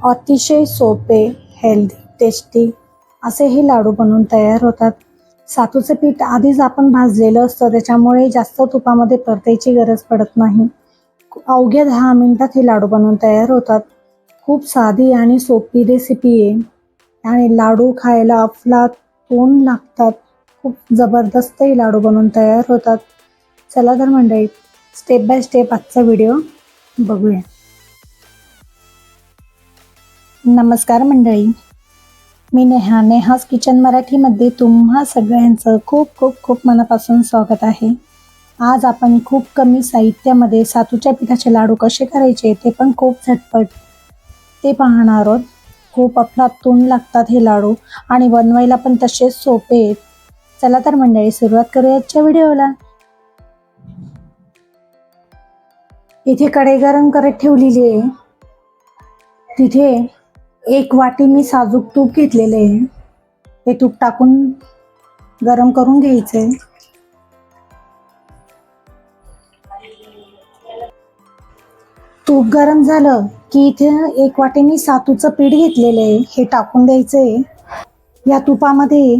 अतिशय सोपे healthy tasty असे हे लाडू बनवून तयार होतात. सातूचं पीठ आधीच आपण भाजलेलं असतं त्याच्यामुळे जास्त तुपामध्ये परतायची गरज पडत नाही. अवघ्या दहा मिनटात हे लाडू बनवून तयार होतात. खूप साधी आणि सोपी रेसिपी आहे. आणि लाडू खायला अफला तोंड लागतात. खूप जबरदस्त हे लाडू बनवून तयार होतात. चला तर मंडळी स्टेप बाय स्टेप आजचा व्हिडिओ बघूया. नमस्कार मंडळी. मी नेहा नेहाज किचन मराठीमध्ये तुम्हा सगळ्यांचं खूप खूप खूप मनापासून स्वागत आहे. आज आपण खूप कमी साहित्यामध्ये सातूच्या पिठाचे लाडू कसे करायचे ते पण खूप झटपट. ते पाहणार आहोत. खूप अफलातून लागतात हे लाडू आणि बनवायला पण तसेच सोपे आहेत. चला तर मंडळी सुरुवात करूया आजच्या व्हिडिओला. इथे कढई गरम करत ठेवलेली आहे. तिथे एक वाटी मी साजूक तूप घेतलेले आहे. ते तूप टाकून गरम करून घ्यायचे तूप गरम झालं की इथे एक वाटी मी सातूचं पीठ घेतलेलं आहे. हे टाकून द्यायचंय. या तुपामध्ये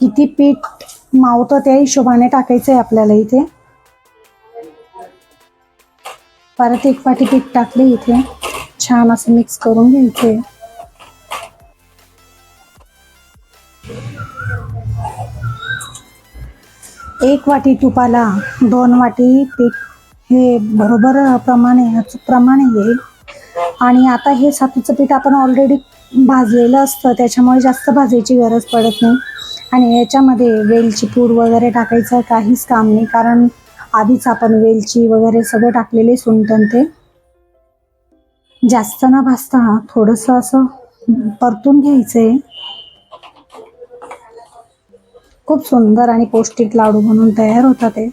किती पीठ मावतं त्या हिशोबाने टाकायचं आहे आपल्याला इथे. परत एक वाटी पीठ टाकले इथे. छान असं मिक्स करून घ्यायचे एक वाटी तुपाला दोन वाटी पीठ हे बरोबर प्रमाणे ह्याचं प्रमाण येईल. आणि आता हे सातूचं पीठ आपण ऑलरेडी भाजलेलं असतं त्याच्यामुळे जास्त भाजायची गरज पडत नाही. आणि याच्यामध्ये वेलची पूड वगैरे टाकायचं काहीच काम नाही कारण आधीच आपण वेलची वगैरे सगळं टाकलेले सुंटण ते. जास्त न भाजता थोडंसं असं परतून घ्यायचं आहे खूप सुंदर आणि पौष्टिक लाडू म्हणून तयार होतात ते.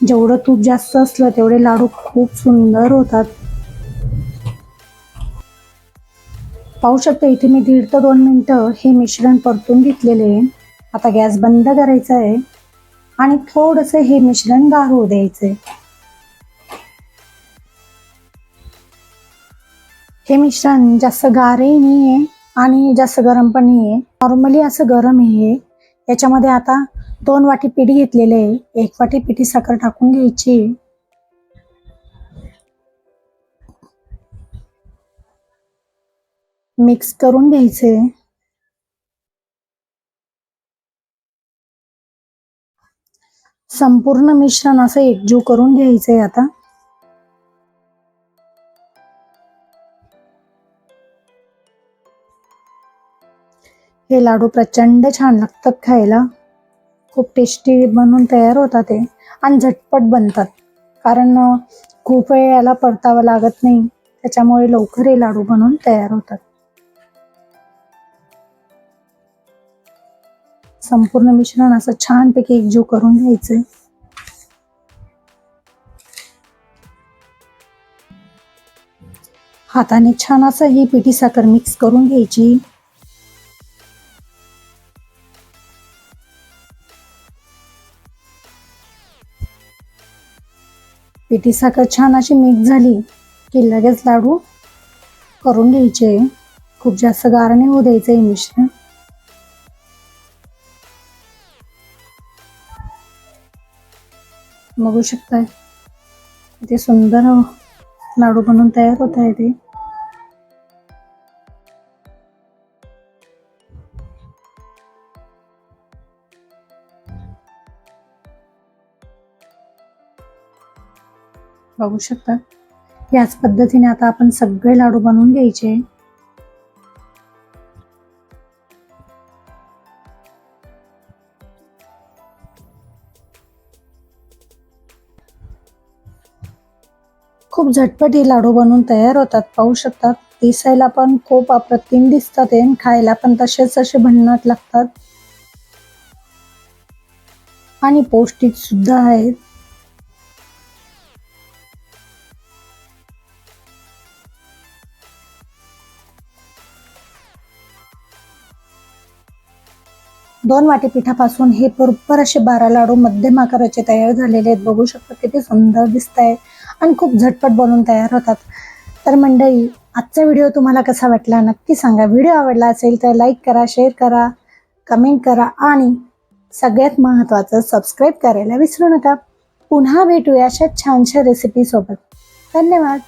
जेवढं तूप जास्त असलं तेवढे लाडू खूप सुंदर होतात. पाहू शकते इथे मी दीड ते दोन मिनटं हे मिश्रण परतून घेतलेले आहे. आता गॅस बंद करायचा आहे आणि थोडंसं हे मिश्रण गार होऊ द्यायचंय हे मिश्रण जास्त गारही नाही आहे आणि जास्त गरम पण नाही आहे नॉर्मली असं गरम आहे याच्यामध्ये आता दोन वाटी पीठ घेतलेले आहे. एक वाटी पिठी साखर टाकून घ्यायची. मिक्स करून घ्यायचे. संपूर्ण मिश्रण असं एकजीव करून घ्यायचंय आता. हे लाडू प्रचंड छान लागतात खायला. खूप टेस्टी बनून तयार होतात ते. आणि झटपट बनतात. कारण खूप वेळ याला परतावं लागत नाही. त्याच्यामुळे लवकर हे लाडू बनवून तयार होतात. संपूर्ण मिश्रण असं छानपैकी एकजीव करून घ्यायचंय. हाताने छान असं ही पिठी साखर मिक्स करून घ्यायची. पिठी साखर छान अशी मिक्स झाली की लगेच लाडू करून घ्यायचे. खूप जास्त गार नाही होऊ द्यायचं हे मिश्रण. बघू शकताय. ते सुंदर लाडू बनवून तयार होत आहे ते. बघू शकता. याच पद्धतीने आता आपण सगळे लाडू बनवून घ्यायचे. खूप झटपट हे लाडू बनवून तयार होतात. पाहू शकतात दिसायला पण खूप अप्रतिम दिसतात खायला पण तसेच असे भन्नाट लागतात. आणि पौष्टिक सुद्धा आहेत. दोन वाटी पिठापासून हे बरोबर असे बारा लाडू मध्यम आकाराचे तयार झालेले आहेत. बघू शकता किती सुंदर दिसत आहे आणि खूप झटपट बनवून तयार होतात. तर मंडळी आजचा व्हिडिओ तुम्हाला कसा वाटला नक्की सांगा. व्हिडिओ आवडला असेल तर लाईक करा शेअर करा कमेंट करा आणि सगळ्यात महत्त्वाचं सबस्क्राईब करायला विसरू नका. पुन्हा भेटूया अशा छानशा रेसिपीसोबत धन्यवाद.